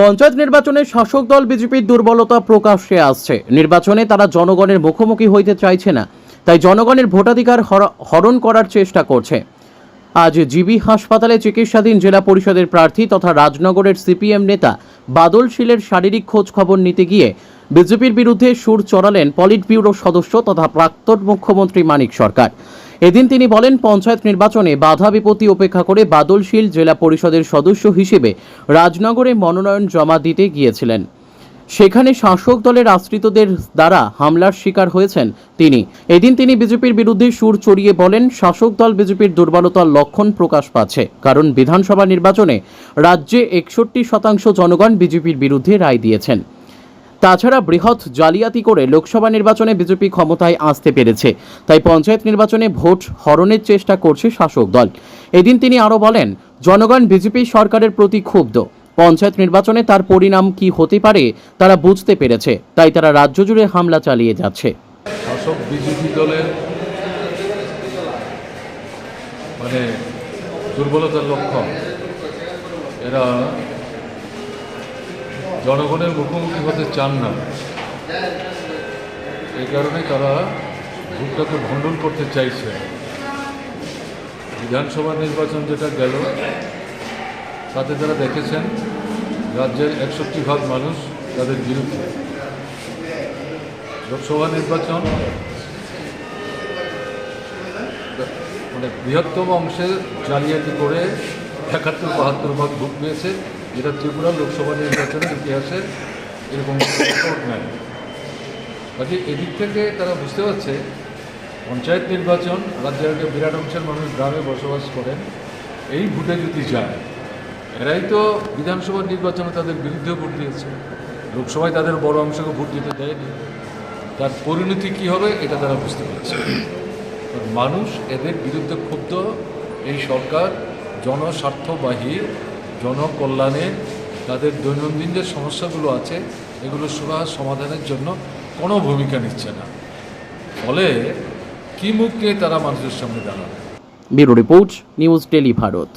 পঞ্চায়েত নির্বাচনে শাসক দল বিজেপির দুর্বলতা প্রকাশ্যে আসছে। নির্বাচনে তারা জনগণের মুখোমুখি হইতে চাইছে না। তাই জনগণের ভোটাধিকার হরণ করার চেষ্টা করছে। আজ জিবি হাসপাতালে চিকিৎসাধীন জেলা পরিষদের প্রার্থী তথা রাজনগরের সিপিএম নেতা বাদল শীলের শারীরিক খোঁজ খবর নিতে গিয়ে বিজেপির বিরুদ্ধে সুর চড়ালেন পলিট ব্যুরো সদস্য তথা প্রাক্তন মুখ্যমন্ত্রী মানিক সরকার। এদিন তিনি বলেন, পঞ্চায়েত নির্বাচনে বাধা বিপত্তি উপেক্ষা করে বাদলশীল জেলা পরিষদের সদস্য হিসেবে রাজনগরে মনোনয়ন জমা দিতে গিয়েছিলেন। সেখানে শাসক দলের আশ্রিতদের দ্বারা হামলার শিকার হয়েছেন তিনি। এদিন তিনি বিজেপির বিরুদ্ধে সুর চড়িয়ে বলেন, শাসক দল বিজেপির দুর্বলতার লক্ষণ প্রকাশ পাচ্ছে, কারণ বিধানসভা নির্বাচনে রাজ্যে একষট্টি শতাংশ জনগণ বিজেপির বিরুদ্ধে রায় দিয়েছেন। তাছাড়া বৃহৎ জালিয়াতি করে লোকসভা নির্বাচনে বিজেপি ক্ষমতায় আসতে পেরেছে। তাই পঞ্চায়েত নির্বাচনে ভোট হরণের চেষ্টা করছে শাসক দল। এদিন তিনি আরও বলেন, জনগণ বিজেপি সরকারের প্রতি ক্ষুব্ধ। পঞ্চায়েত নির্বাচনে তার পরিণাম কি হতে পারে তারা বুঝতে পেরেছে। তাই তারা রাজ্য জুড়ে হামলা চালিয়ে যাচ্ছে। শাসক বিজেপি দলের মানে দুর্বলতার এরা জনগণের মুখোমুখি হতে চান না। এই কারণে তারা ভোটটাকে ভণ্ডন করতে চাইছে। বিধানসভা নির্বাচন যেটা গেল, তাতে তারা দেখেছেন, রাজ্যের একষট্টি ভাগ মানুষ তাদের বিরুদ্ধে। লোকসভা নির্বাচন মানে বৃহত্তম অংশে জালিয়াতি করে একাত্তর, বাহাত্তর ভাগ ভোট পেয়েছে। যেটা ত্রিপুরা লোকসভা নির্বাচনের ইতিহাসে এরকম নাই। কাজে এদিক থেকে তারা বুঝতে পারছে, পঞ্চায়েত নির্বাচন রাজ্যের একটা বিরাট অংশের মানুষ গ্রামে বসবাস করেন, এই ভোটে যদি যায়, এরাই তো বিধানসভা নির্বাচনে তাদের বিরুদ্ধে ভোট দিয়েছে। লোকসভায় তাদের বড় অংশকে ভোট দিতে দেয়নি। তার পরিণতি কী হবে, এটা তারা বুঝতে পারছে মানুষ এদের বিরুদ্ধে ক্ষুব্ধ, এই সরকার জনস্বার্থবাহী জনকল্যাণে তাদের দৈনন্দিন যে সমস্যাগুলো আছে, এগুলো সুরাহ সমাধানের জন্য কোনো ভূমিকা নিচ্ছে না। ফলে কি মুখ তারা মানুষের সামনে দাঁড়াবে? Bureau report, news tele Bharat.